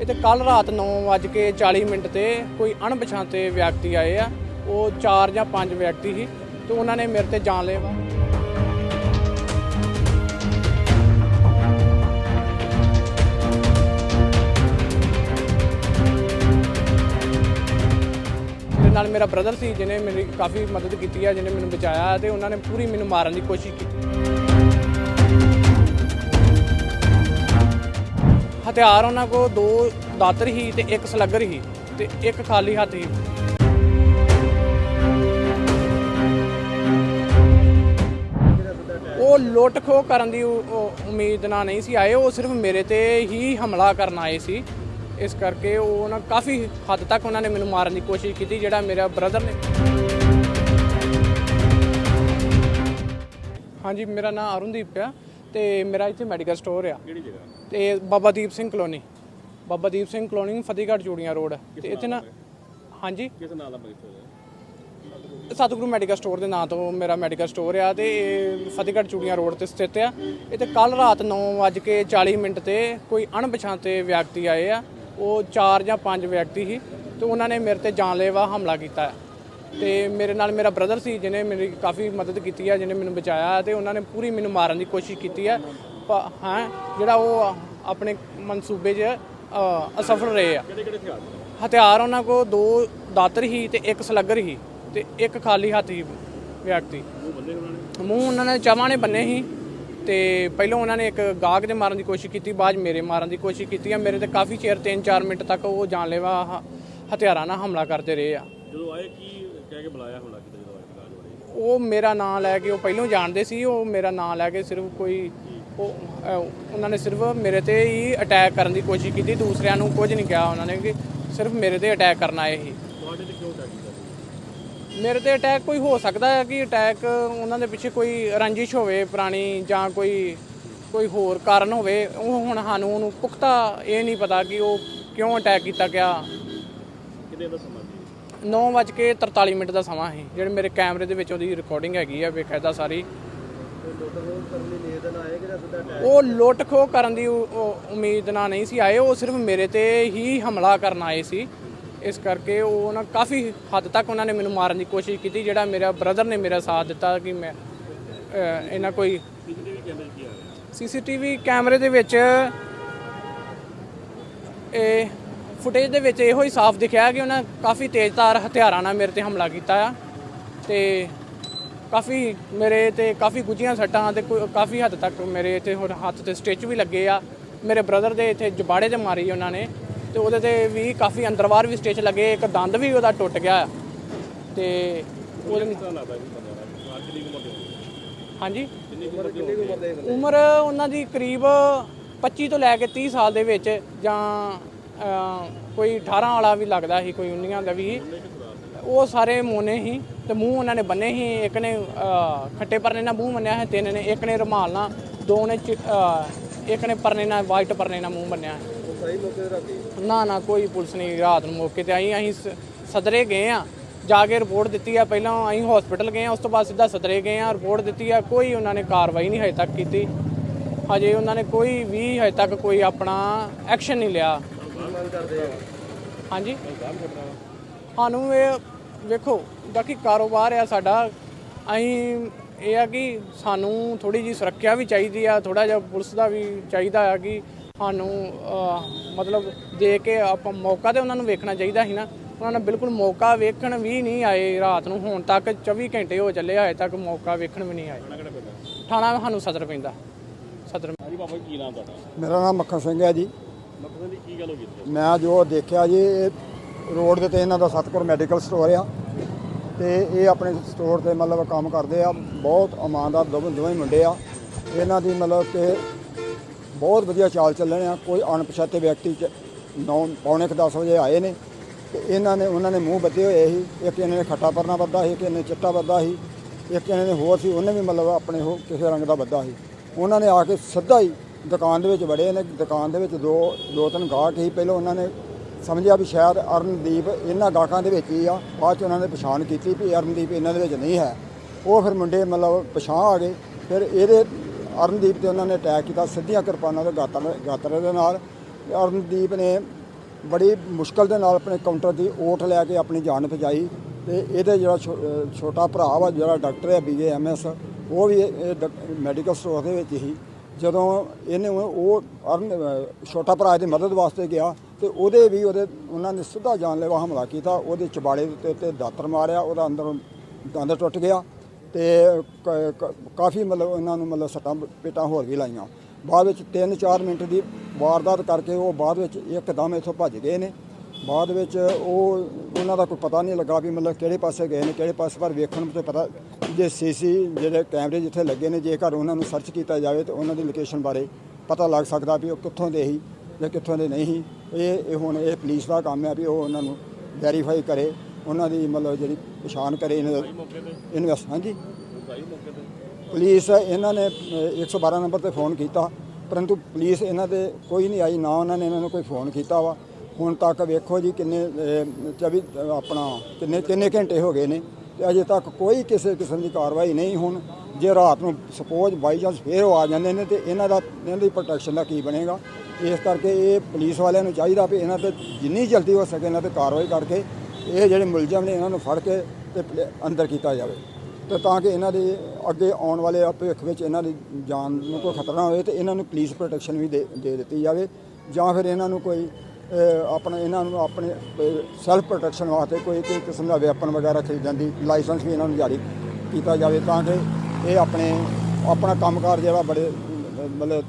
ਇਹ ਤੇ ਕੱਲ ਰਾਤ 9:40 ਮਿੰਟ ਤੇ ਕੋਈ ਅਣਪਛਾਤੇ ਵਿਅਕਤੀ ਆਏ ਆ। ਉਹ 4 ਜਾਂ 5 ਵਿਅਕਤੀ ਸੀ ਤੇ ਉਹਨਾਂ ਨੇ ਮੇਰੇ ਤੇ ਜਾਨਲੇਵਾ ਮੇਰੇ ਨਾਲ ਮੇਰਾ ਬ੍ਰਦਰ ਸੀ, ਜਿਹਨੇ ਮੇਰੀ ਕਾਫੀ ਮਦਦ ਕੀਤੀ ਹੈ ਜਿਹਨੇ ਮੈਨੂੰ ਬਚਾਇਆ ਤੇ ਉਹਨਾਂ ਨੇ ਪੂਰੀ ਮੈਨੂੰ ਮਾਰਨ ਦੀ ਕੋਸ਼ਿਸ਼ ਕੀਤੀ। ਹਥਿਆਰ ਉਹਨਾਂ ਕੋਲ, ਦੋ ਦਾਤਰ ਹੀ ਤੇ ਇੱਕ ਸਲੱਗਰ ਹੀ ਤੇ ਇੱਕ ਖਾਲੀ ਹੱਥ ਹੀ। ਉਹ ਲੁੱਟ ਖੋਹ ਕਰਨ ਦੀ ਉਮੀਦ ਨਾਲ ਨਹੀਂ ਸੀ ਆਏ, ਉਹ ਸਿਰਫ ਮੇਰੇ ਤੇ ਹੀ ਹਮਲਾ ਕਰਨ ਆਏ ਸੀ। ਇਸ ਕਰਕੇ ਉਹ ਨਾ ਕਾਫੀ ਹੱਦ ਤੱਕ ਉਹਨਾਂ ਨੇ ਮੈਨੂੰ ਮਾਰਨ ਦੀ ਕੋਸ਼ਿਸ਼ ਕੀਤੀ, ਜਿਹੜਾ ਮੇਰਾ ਬ੍ਰਦਰ ਨੇ। ਹਾਂਜੀ, ਮੇਰਾ ਨਾਮ ਅਰੁਣਦੀਪ ਆ ਤੇ ਮੇਰਾ ਇੱਥੇ ਮੈਡੀਕਲ ਸਟੋਰ ਆ। ਕਿਹੜੀ ਜਗ੍ਹਾ? ਤੇ Baba Deep Singh colony. Baba Deep Singh colony Fatehgarh Churian road. ਤੇ ਇੱਥੇ ਨਾ ਹਾਂਜੀ? ਕਿਸ ਨਾਂ ਦਾ ਬਗੀਚਾ ਹੈ ਸਤਿਗੁਰੂ ਮੈਡੀਕਲ ਸਟੋਰ ਦੇ ਨਾਂ ਤੋਂ ਮੇਰਾ ਮੈਡੀਕਲ ਸਟੋਰ ਆ ਤੇ ਇਹ ਫਤਿਹਗੜ੍ਹ ਚੂੜੀਆਂ ਰੋਡ ਤੇ ਸਥਿਤ ਆ। ਤੇ ਕੱਲ ਰਾਤ 9:40 ਮਿੰਟ ਤੇ ਕੋਈ ਅਣਪਛਾਤੇ ਵਿਅਕਤੀ ਆਏ ਆ। ਉਹ 4 ਜਾਂ 5 ਵਿਅਕਤੀ ਸੀ ਤੇ ਉਹਨਾਂ ਨੇ ਮੇਰੇ ਤੇ ਜਾਨਲੇਵਾ ਹਮਲਾ ਕੀਤਾ। ਹੈ ਤੇ ਮੇਰੇ ਨਾਲ ਮੇਰਾ ਬ੍ਰਦਰ ਸੀ, ਜਿਹਨੇ ਮੇਰੀ ਕਾਫੀ ਮਦਦ ਕੀਤੀ ਹੈ ਜਿਹਨੇ ਮੈਨੂੰ ਬਚਾਇਆ ਤੇ ਉਹਨਾਂ ਨੇ ਪੂਰੀ ਮੈਨੂੰ ਮਾਰਨ ਦੀ ਕੋਸ਼ਿਸ਼ ਕੀਤੀ ਹੈ ਪ- ਹਾਂ, ਜਿਹੜਾ ਉਹ ਆਪਣੇ ਮਨਸੂਬੇ 'ਚ ਅਸਫਲ ਰਹੇ ਆ। ਹਥਿਆਰ ਉਹਨਾਂ ਕੋਲ ਦੋ ਦਾਤਰ ਹੀ ਤੇ ਇੱਕ ਸਲੱਗਰ ਹੀ ਤੇ ਇੱਕ ਖਾਲੀ ਹੱਥ ਹੀ ਵਿਅਕਤੀ। ਮੂੰਹ ਉਹਨਾਂ ਨੇ ਚਾਵਾਂ ਨੇ ਬੰਨੇ ਸੀ ਤੇ ਪਹਿਲਾਂ ਉਹਨਾਂ ਨੇ ਇੱਕ ਗਾਹਕ ਦੇ ਮਾਰਨ ਦੀ ਕੋਸ਼ਿਸ਼ ਕੀਤੀ, ਬਾਅਦ 'ਚ ਮੇਰੇ ਮਾਰਨ ਦੀ ਕੋਸ਼ਿਸ਼ ਕੀਤੀ ਆ। ਮੇਰੇ ਤੇ ਕਾਫੀ ਚਿਰ 3-4 ਮਿੰਟ ਤੱਕ ਉਹ ਜਾਨਲੇਵਾ ਹ- ਹਥਿਆਰਾਂ ਨਾਲ ਹਮਲਾ ਕਰਦੇ ਰਹੇ ਆ। ਜਦੋਂ ਆਏ ਕੀ ਕਹਿ ਕੇ ਬੁਲਾਇਆ ਹੋਣਾ ਕਿਤੇ ਜਦੋਂ ਆਏ ਕਾਜ ਵਾਲੇ ਉਹ ਮੇਰਾ ਨਾਂ ਲੈ ਕੇ ਉਹ ਪਹਿਲਾਂ ਜਾਣਦੇ ਸੀ ਉਹ ਮੇਰਾ ਨਾਂ ਲੈ ਕੇ ਸਿਰਫ ਕੋਈ ਉਹ ਅਹ, ਉਹਨਾਂ ਨੇ ਸਿਰਫ ਮੇਰੇ ਤੇ ਹੀ ਅਟੈਕ ਕਰਨ ਦੀ ਕੋਸ਼ਿਸ਼ ਕੀਤੀ ਦੂਸਰਿਆਂ ਨੂੰ ਕੁਝ ਨਹੀਂ ਕਿਹਾ ਉਹਨਾਂ ਨੇ ਕਿ ਸਿਰਫ ਮੇਰੇ ਤੇ ਅਟੈਕ ਕਰਨ ਆਏ ਸੀ ਤੁਹਾਡੇ ਤੇ ਕਿਉਂ ਅਟੈਕ ਕੀਤਾ ਸੀ? ਮੇਰੇ ਤੇ ਅਟੈਕ ਕੋਈ ਹੋ ਸਕਦਾ ਹੈ ਕਿ ਅਟੈਕ ਉਹਨਾਂ ਦੇ ਪਿੱਛੇ ਕੋਈ ਰੰਜਿਸ਼ ਹੋਵੇ ਪੁਰਾਣੀ ਜਾਂ ਕੋਈ ਕੋਈ ਹੋਰ ਕਾਰਨ ਹੋਵੇ ਉਹ ਹੁਣ ਸਾਨੂੰ ਉਹਨੂੰ ਪੁਖਤਾ ਇਹ ਨਹੀਂ ਪਤਾ ਕਿ ਉਹ ਕਿਉਂ ਅਟੈਕ ਕੀਤਾ ਗਿਆ। ਕਿੰਨੇ ਦਾ ਸਮਾਂ 9:43 ਮਿੰਟ ਦਾ ਸਮਾਂ ਸੀ। ਜਿਹੜੇ ਮੇਰੇ ਕੈਮਰੇ ਦੇ ਵਿੱਚ ਉਹਦੀ ਰਿਕਾਰਡਿੰਗ ਹੈਗੀ ਆ ਬੇਕਾਇਦਾ ਸਾਰੀ। ਉਹ ਲੁੱਟ ਖੋਹ ਕਰਨ ਦੀ ਉਮੀਦ ਨਾਲ ਨਹੀਂ ਸੀ ਆਏ। ਉਹ ਸਿਰਫ ਮੇਰੇ ਤੇ ਹੀ ਹਮਲਾ ਕਰਨ ਆਏ ਸੀ। ਇਸ ਕਰਕੇ ਉਹ ਨਾ ਕਾਫੀ ਹੱਦ ਤੱਕ ਉਹਨਾਂ ਨੇ ਮੈਨੂੰ ਮਾਰਨ ਦੀ ਕੋਸ਼ਿਸ਼ ਕੀਤੀ, ਜਿਹੜਾ ਮੇਰਾ ਬ੍ਰਦਰ ਨੇ ਮੇਰਾ ਸਾਥ ਦਿੱਤਾ ਕਿ ਮੈਂ ਇਹਨਾਂ ਕੋਈ ਸੀਸੀਟੀਵੀ ਕੈਮਰੇ 'ਚ ਕੀ ਸੀਸੀਟੀਵੀ ਕੈਮਰੇ ਦੇ ਵਿੱਚ ਇਹ ਫੁਟੇਜ ਦੇ ਵਿੱਚ ਇਹੋ ਹੀ ਸਾਫ਼ ਦਿਖਿਆ ਕਿ ਉਹਨਾਂ ਕਾਫੀ ਤੇਜ਼ਧਾਰ ਹਥਿਆਰਾਂ ਨਾਲ ਮੇਰੇ ਤੇ ਹਮਲਾ ਕੀਤਾ ਆ ਤੇ ਕਾਫੀ ਮੇਰੇ ਤੇ ਕਾਫੀ ਗੁੱਝੀਆਂ ਸੱਟਾਂ ਤੇ ਕਾਫੀ ਹੱਦ ਤੱਕ ਮੇਰੇ ਇੱਥੇ ਹੁਣ ਹੱਥ ਤੇ ਸਟਿਚ ਵੀ ਲੱਗੇ ਆ। ਮੇਰੇ ਬ੍ਰਦਰ ਦੇ ਇੱਥੇ ਜਬਾੜੇ ਤੇ ਮਾਰੀ ਉਹਨਾਂ ਨੇ ਤੇ ਉਹਦੇ ਤੇ ਵੀ ਕਾਫੀ ਅੰਦਰਵਾਰ ਵੀ ਸਟਿਚ ਲੱਗੇ ਇੱਕ ਦੰਦ ਵੀ ਉਹਦਾ ਟੁੱਟ ਗਿਆ ਤੇ ਉਹਦੇ ਹਾਂਜੀ? ਉਮਰ ਉਹਨਾਂ ਦੀ ਕਰੀਬ 25 ਤੋਂ ਲੈ ਕੇ 30 ਸਾਲ ਦੇ ਵਿੱਚ ਜਾਂ ਕੋਈ 18 ਵਾਲਾ ਵੀ ਲੱਗਦਾ ਸੀ, ਕੋਈ 19 ਦਾ ਵੀ। ਉਹ ਸਾਰੇ ਮੋਨੇ ਹੀ ਤੇ ਮੂੰਹ ਉਹਨਾਂ ਨੇ ਬੰਨੇ ਸੀ, ਇੱਕ ਨੇ ਖੱਟੇ ਪਰਨੇ ਨਾਲ ਮੂੰਹ ਬੰਨਿਆ ਹੈ ਤਿੰਨ ਨੇ, ਇੱਕ ਨੇ ਰੁਮਾਲ ਨਾਲ, ਦੋ ਨੇ ਚਿ- ਇੱਕ ਨੇ ਪਰਨੇ ਨਾਲ, ਵਾਈਟ ਪਰਨੇ ਨਾਲ ਮੂੰਹ ਬੰਨਿਆ ਹੈ ਨਾ ਨਾ, ਕੋਈ ਪੁਲਿਸ ਨਹੀਂ, ਰਾਤ ਨੂੰ ਮੌਕੇ ਤੇ ਆਈ, ਅਸੀਂ ਸ- ਸਦਰੇ ਗਏ ਆ, ਜਾ ਕੇ ਰਿਪੋਰਟ ਦਿੱਤੀ ਆ, ਪਹਿਲਾਂ ਅਸੀਂ ਹਸਪੀਟਲ ਗਏ ਆ, ਉਸ ਤੋਂ ਬਾਅਦ ਸਿੱਧਾ ਸਦਰੇ ਗਏ ਆ, ਰਿਪੋਰਟ ਦਿੱਤੀ ਆ, ਕੋਈ ਉਹਨਾਂ ਨੇ ਕਾਰਵਾਈ ਨਹੀਂ ਹਜੇ ਤੱਕ ਕੀਤੀ। ਹਜੇ ਉਹਨਾਂ ਨੇ ਕੋਈ ਵੀ ਹਜੇ ਤੱਕ ਕੋਈ ਆਪਣਾ ਐਕਸ਼ਨ ਨਹੀਂ ਲਿਆ। ਹਾਂਜੀ। ਸਾਨੂੰ ਇਹ ਵੇਖੋ ਬਾਕੀ ਕਾਰੋਬਾਰ ਆ ਸਾਡਾ ਅਸੀਂ ਇਹ ਆ ਕਿ ਸਾਨੂੰ ਥੋੜੀ ਜੀ ਸੁਰੱਖਿਆ ਵੀ ਚਾਹੀਦੀ ਆ ਥੋੜਾ ਜਿਹਾ ਪੁਲਿਸ ਦਾ ਵੀ ਚਾਹੀਦਾ ਆ ਕਿ ਸਾਨੂੰ ਮਤਲਬ ਦੇ ਕੇ ਆਪਾਂ ਮੌਕਾ ਤੇ ਉਹਨਾਂ ਨੂੰ ਵੇਖਣਾ ਚਾਹੀਦਾ ਸੀ ਨਾ। ਉਹਨਾਂ ਨੇ ਬਿਲਕੁਲ ਮੌਕਾ ਵੇਖਣ ਵੀ ਨਹੀਂ ਆਏ ਰਾਤ ਨੂੰ ਹੁਣ ਤੱਕ 24 ਘੰਟੇ ਹੋ ਚੱਲੇ ਹਜੇ ਤੱਕ ਮੌਕਾ ਵੇਖਣ ਵੀ ਨਹੀਂ ਆਏ। ਥਾਣਾ ਸਾਨੂੰ ਸਦਰ ਪੈਂਦਾ। ਸਦਰ ਮੇਰਾ ਨਾਮ ਮੱਖਣ ਸਿੰਘ ਹੈ ਜੀ। ਮਕਸਦ ਦੀ ਕੀ ਗੱਲ ਹੋ ਇੱਥੇ? ਮੈਂ ਜੋ ਦੇਖਿਆ ਜੀ, ਇਹ ਰੋਡ ਦੇ ਤੇ ਇਹਨਾਂ ਦਾ ਸਤਪੁਰ ਮੈਡੀਕਲ ਸਟੋਰ ਆ। ਤੇ ਇਹ ਆਪਣੇ ਸਟੋਰ ਤੇ ਮਤਲਬ ਕੰਮ ਕਰਦੇ ਆ, ਬਹੁਤ ਇਮਾਨਦਾਰ ਦੋਵੇਂ ਦੋਵੇਂ ਮੁੰਡੇ ਆ। ਇਹਨਾਂ ਦੀ ਮਤਲਬ ਕਿ ਬਹੁਤ ਵਧੀਆ ਚਾਲ ਚੱਲਣ ਆ। ਕੋਈ ਅਣਪਛਾਤੇ ਵਿਅਕਤੀ ਚ ਨੌ ਪੌਣੇ ਕੁ ਦਸ ਵਜੇ ਆਏ ਨੇ। ਤੇ ਇਹਨਾਂ ਨੇ ਉਹਨਾਂ ਨੇ ਮੂੰਹ ਬੱਧੇ ਹੋਏ ਸੀ। ਇੱਕ ਇਹਨਾਂ ਨੇ ਖੱਟਾ ਪਰਨਾ ਬੱਧਾ ਸੀ, ਇੱਕ ਇਹਨੇ ਚਿੱਟਾ ਬੱਧਾ ਸੀ। ਇੱਕ ਇਹਨਾਂ ਨੇ ਹੋਰ ਸੀ, ਉਹਨੇ ਵੀ ਮਤਲਬ ਆਪਣੇ ਉਹ ਕਿਸੇ ਰੰਗ ਦਾ ਬੱਧਾ ਸੀ। ਉਹਨਾਂ ਨੇ ਆ ਕੇ ਸਿੱਧਾ ਹੀ ਦੁਕਾਨ ਦੇ ਵਿੱਚ ਵੜੇ ਨੇ, ਦੁਕਾਨ ਦੇ ਵਿੱਚ ਦੋ ਦੋ ਤਿੰਨ ਗਾਹਕ ਸੀ। ਪਹਿਲਾਂ ਉਹਨਾਂ ਨੇ ਸਮਝਿਆ ਵੀ ਸ਼ਾਇਦ ਅਰਨਦੀਪ ਇਹਨਾਂ ਗਾਹਕਾਂ ਦੇ ਵਿੱਚ ਹੀ ਆ, ਬਾਅਦ ਚ ਉਹਨਾਂ ਨੇ ਪਛਾਣ ਕੀਤੀ ਵੀ ਅਰਨਦੀਪ ਇਹਨਾਂ ਦੇ ਵਿੱਚ ਨਹੀਂ ਹੈ। ਉਹ ਫਿਰ ਮੁੰਡੇ ਮਤਲਬ ਪਛਾਣ ਆ ਗਏ। ਫਿਰ ਇਹਦੇ ਅਰਨਦੀਪ ਤੇ ਉਹਨਾਂ ਨੇ ਅਟੈਕ ਕੀਤਾ, ਸਿੱਧੀਆਂ ਕਿਰਪਾਨਾਂ ਦੇ ਗਾਤਰ ਗਾਤਰ ਦੇ ਨਾਲ। ਅਰਨਦੀਪ ਨੇ ਬੜੀ ਮੁਸ਼ਕਲ ਦੇ ਨਾਲ ਆਪਣੇ ਕਾਊਂਟਰ ਦੀ ਓਟ ਲੈ ਕੇ ਆਪਣੀ ਜਾਨ ਬਚਾਈ ਤੇ ਇਹਦੇ ਜਿਹੜਾ ਛੋ- ਛੋਟਾ ਭਰਾ ਵਾ, ਜਿਹੜਾ ਡਾਕਟਰ ਹੈ ਬੀਏਐਮਐਸ ਉਹ ਵੀ ਇਹ ਮੈਡੀਕਲ ਸਟੋਰ ਦੇ ਵਿੱਚ ਹੀ ਜਦੋਂ ਇਹਨੇ ਉਹ ਅਰਨ ਛੋਟਾ ਭਰਾ ਦੀ ਮਦਦ ਵਾਸਤੇ ਗਿਆ ਤੇ ਉਹਦੇ ਵੀ ਉਹਦੇ ਉਹਨਾਂ ਨੇ ਸਿੱਧਾ ਜਾਨਲੇਵਾ ਹਮਲਾ ਕੀਤਾ, ਉਹਦੇ ਚਬਾੜੇ ਦੇ ਉੱਤੇ ਤੇ ਦਾਤਰ ਮਾਰਿਆ, ਉਹਦਾ ਅੰਦਰੋਂ ਦੰਦ ਟੁੱਟ ਗਿਆ ਤੇ ਕ- ਕਾਫੀ ਮਤਲਬ ਉਹਨਾਂ ਨੂੰ ਮਤਲਬ ਸੱਟਾਂ ਪੇਟਾਂ ਹੋਰ ਵੀ ਲਾਈਆਂ। ਬਾਅਦ ਵਿੱਚ 3-4 ਮਿੰਟ ਦੀ ਵਾਰਦਾਤ ਕਰਕੇ ਉਹ ਬਾਅਦ ਵਿੱਚ ਇੱਕਦਮ ਇੱਥੋਂ ਭੱਜ ਗਏ ਨੇ। ਬਾਅਦ ਵਿੱਚ ਉਹ ਉਹਨਾਂ ਦਾ ਕੋਈ ਪਤਾ ਨਹੀਂ ਲੱਗਾ ਵੀ ਮਤਲਬ ਕਿਹੜੇ ਪਾਸੇ ਗਏ ਨੇ, ਕਿਹੜੇ ਪਾਸੇ, ਪਰ ਵੇਖਣ ਤੇ ਪਤਾ ਜੇ ਸੀਸੀ ਜਿਹੜੇ ਕੈਮਰੇ ਜਿੱਥੇ ਲੱਗੇ ਨੇ ਜੇਕਰ ਉਹਨਾਂ ਨੂੰ ਸਰਚ ਕੀਤਾ ਜਾਵੇ ਤੇ ਉਹਨਾਂ ਦੀ ਲੋਕੇਸ਼ਨ ਬਾਰੇ ਪਤਾ ਲੱਗ ਸਕਦਾ ਵੀ ਉਹ ਕਿੱਥੋਂ ਦੇ ਸੀ ਜਾਂ ਕਿੱਥੋਂ ਦੇ ਨਹੀਂ ਸੀ ਇਹ ਇਹ ਹੁਣ ਇਹ ਪੁਲਿਸ ਦਾ ਕੰਮ ਹੈ ਵੀ ਉਹ ਉਹਨਾਂ ਨੂੰ ਵੈਰੀਫਾਈ ਕਰੇ ਉਹਨਾਂ ਦੀ ਮਤਲਬ ਜਿਹੜੀ ਪਛਾਣ ਕਰੇ ਇਹਨਾਂ ਇਨਵੈਸਟ ਹਾਂਜੀ। ਪੁਲਿਸ ਇਹਨਾਂ ਨੇ ਅਹ, 112 ਨੰਬਰ ਤੇ ਫੋਨ ਕੀਤਾ ਪਰੰਤੂ ਪੁਲਿਸ ਇਹਨਾਂ ਦੇ ਕੋਈ ਨਹੀਂ ਆਈ ਨਾ ਉਹਨਾਂ ਨੇ ਇਹਨਾਂ ਨੂੰ ਕੋਈ ਫੋਨ ਕੀਤਾ ਵਾ। ਹੁਣ ਤੱਕ ਵੇਖੋ ਜੀ ਕਿੰਨੇ ਅਹ, 24 ਆਪਣਾ ਕਿੰਨੇ ਕਿੰਨੇ ਘੰਟੇ ਹੋ ਗਏ ਨੇ। ਤੇ ਅਜੇ ਤੱਕ ਕੋਈ ਕਿਸੇ ਕਿਸਮ ਦੀ ਕਾਰਵਾਈ ਨਹੀਂ ਹੁਣ। ਜੇ ਰਾਤ ਨੂੰ ਸਪੋਜ਼ ਬਾਈ ਚਾਂਸ ਫੇਰ ਉਹ ਆ ਜਾਂਦੇ ਨੇ ਤੇ ਇਹਨਾਂ ਦਾ, ਇਹਨਾਂ ਦੀ ਪ੍ਰੋਟੈਕਸ਼ਨ ਦਾ ਕੀ ਬਣੇਗਾ? ਇਸ ਕਰਕੇ ਇਹ ਪੁਲਿਸ ਵਾਲਿਆਂ ਨੂੰ ਚਾਹੀਦਾ ਵੀ ਇਹਨਾਂ ਤੇ ਜਿੰਨੀ ਜਲਦੀ ਹੋ ਸਕੇ ਇਹਨਾਂ ਤੇ ਕਾਰਵਾਈ ਕਰਕੇ ਇਹ ਜਿਹੜੇ ਮੁਲਜ਼ਮ ਨੇ ਇਹਨਾਂ ਨੂੰ ਫੜ ਕੇ ਤੇ ਪਲੇ- ਅੰਦਰ ਕੀਤਾ ਜਾਵੇ। ਤੇ ਤਾਂ ਕਿ ਇਹਨਾਂ ਦੇ ਅੱਗੇ ਆਉਣ ਵਾਲੇ ਭਵਿੱਖ ਵਿੱਚ ਇਹਨਾਂ ਦੀ ਜਾਨ ਨੂੰ ਕੋਈ ਖਤਰਾ ਨਾ ਹੋਵੇ ਤੇ ਇਹਨਾਂ ਨੂੰ ਪੁਲਿਸ ਪ੍ਰੋਟੈਕਸ਼ਨ ਵੀ ਦੇ ਦੇ ਦਿੱਤੀ ਜਾਵੇ ਜਾਂ ਫਿਰ ਇਹਨਾਂ ਨੂੰ ਕੋਈ ਆਪਣਾ ਇਹਨਾਂ ਨੂੰ ਆਪਣੇ ਸੈਲਫ ਪ੍ਰੋਟੈਕਸ਼ਨ ਵਾਸਤੇ ਕੋਈ ਕੋਈ ਕਿਸਮ ਦਾ ਵੈਪਨ ਵਗੈਰਾ ਖਰੀਦਣ ਦੀ ਲਾਇਸੈਂਸ ਵੀ ਇਹਨਾਂ ਨੂੰ ਜਾਰੀ ਕੀਤਾ ਜਾਵੇ ਤਾਂ ਕਿ ਇਹ ਆਪਣੇ, ਆਪਣਾ ਕੰਮਕਾਰ ਜਿਹੜਾ ਬੜੇ, ਮਤਲਬ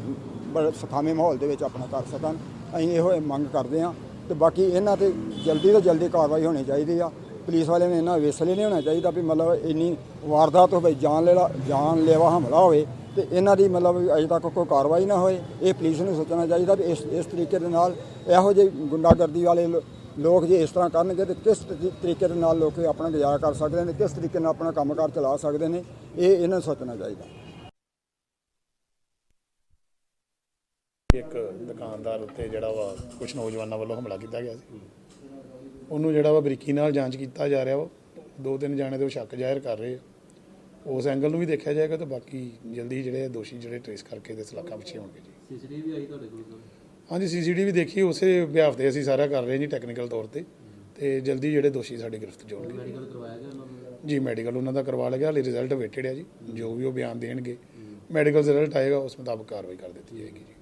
ਬੜੇ ਸੁਖਾਵੇਂ ਮਾਹੌਲ ਦੇ ਵਿੱਚ ਆਪਣਾ ਕਰ ਸਕਣ। ਅਸੀਂ ਇਹੋ ਮੰਗ ਕਰਦੇ ਹਾਂ ਤੇ ਬਾਕੀ ਇਹਨਾਂ ਤੇ ਜਲਦੀ ਤੋਂ ਜਲਦੀ ਕਾਰਵਾਈ ਹੋਣੀ ਚਾਹੀਦੀ ਆ। ਪੁਲਿਸ ਵਾਲਿਆਂ ਨੇ ਇਹਨਾਂ ਵੇਸਲੇ ਨਹੀਂ ਹੋਣਾ ਚਾਹੀਦਾ ਵੀ ਮਤਲਬ ਇੰਨੀ ਵਾਰਦਾਤ ਹੋਵੇ, ਜਾਨ ਲੈਵਾ ਜਾਨ ਲੈਵਾ ਹਮਲਾ ਹੋਵੇ ਤੇ ਇਹਨਾਂ ਦੀ ਮਤਲਬ ਅਜੇ ਤੱਕ ਕੋਈ ਕਾਰਵਾਈ ਨਾ ਹੋਏ। ਇਹ ਪੁਲਿਸ ਨੂੰ ਸੋਚਣਾ ਚਾਹੀਦਾ ਵੀ ਇਸ ਇਸ ਤਰੀਕੇ ਦੇ ਨਾਲ ਇਹੋ ਜਿਹੇ ਗੁੰਡਾਗਰਦੀ ਵਾਲੇ ਲੋਕ ਜੇ ਇਸ ਤਰ੍ਹਾਂ ਕਰਨਗੇ ਤੇ ਕਿਸ ਤਰੀ- ਤਰੀਕੇ ਦੇ ਨਾਲ ਲੋਕ ਆਪਣਾ ਗੁਜ਼ਾਰਾ ਕਰ ਸਕਦੇ ਨੇ ਕਿਸ ਤਰੀਕੇ ਨਾਲ ਆਪਣਾ ਕੰਮਕਾਰ ਚਲਾ ਸਕਦੇ ਨੇ ਇਹ ਇਹਨਾਂ ਨੂੰ ਸੋਚਣਾ ਚਾਹੀਦਾ। ਇੱਕ ਦੁਕਾਨਦਾਰ ਉੱਤੇ ਜਿਹੜਾ ਵਾ ਕੁਝ ਨੌਜਵਾਨਾਂ ਵੱਲੋਂ ਹਮਲਾ ਕੀਤਾ ਗਿਆ ਸੀ। ਉਹਨੂੰ ਜਿਹੜਾ ਵਾ ਬਰੀਕੀ ਨਾਲ ਜਾਂਚ ਕੀਤਾ ਜਾ ਰਿਹਾ ਵਾ। ਦੋ ਤਿੰਨ ਜਾਣੇ ਦੇ ਉਹ ਸ਼ੱਕ ਜ਼ਾਹਿਰ ਕਰ ਰਹੇ ਆ। ਉਸ ਐਂਗਲ ਨੂੰ ਵੀ ਦੇਖਿਆ ਜਾਏਗਾ ਤੇ ਬਾਕੀ ਜਲਦੀ ਜਿਹੜੇ ਦੋਸ਼ੀ ਜਿਹੜੇ ਟ੍ਰੇਸ ਕਰਕੇ ਤੇ ਸਲਾਖਾਂ ਪਿੱਛੇ ਹੋਣਗੇ ਜੀ। ਸੀਸੀਟੀਵੀ ਆਈ ਤੁਹਾਡੇ ਕੋਲ ਹਾਂਜੀ ਸੀਸੀਟੀਵੀ ਦੇਖੀ ਉਸੇ ਵਿਭਾਗ ਤੇ ਅਸੀਂ ਸਾਰਾ ਕਰ ਰਹੇ ਜੀ ਟੈਕਨੀਕਲ ਤੌਰ ਤੇ। ਤੇ ਜਲਦੀ ਜਿਹੜੇ ਦੋਸ਼ੀ ਸਾਡੀ ਗ੍ਰਿਫਤ 'ਚ ਹੋਣਗੇ ਮੈਡੀਕਲ ਕਰਵਾਇਆ ਗਿਆ ਉਹਨਾਂ ਨੂੰ ਜੀ ਮੈਡੀਕਲ ਉਹਨਾਂ ਦਾ ਕਰਵਾ ਲਿਆ ਹਾਲੇ ਰਿਜ਼ਲਟ ਵੇਟਡ ਹੈ ਜੀ। ਜੋ ਵੀ ਉਹ ਬਿਆਨ ਦੇਣਗੇ ਮੈਡੀਕਲ ਰਿਜ਼ਲਟ ਆਏਗਾ ਉਸ ਮੁਤਾਬਕ ਕਾਰਵਾਈ ਕਰ ਦਿੱਤੀ ਜਾਏਗੀ ਜੀ।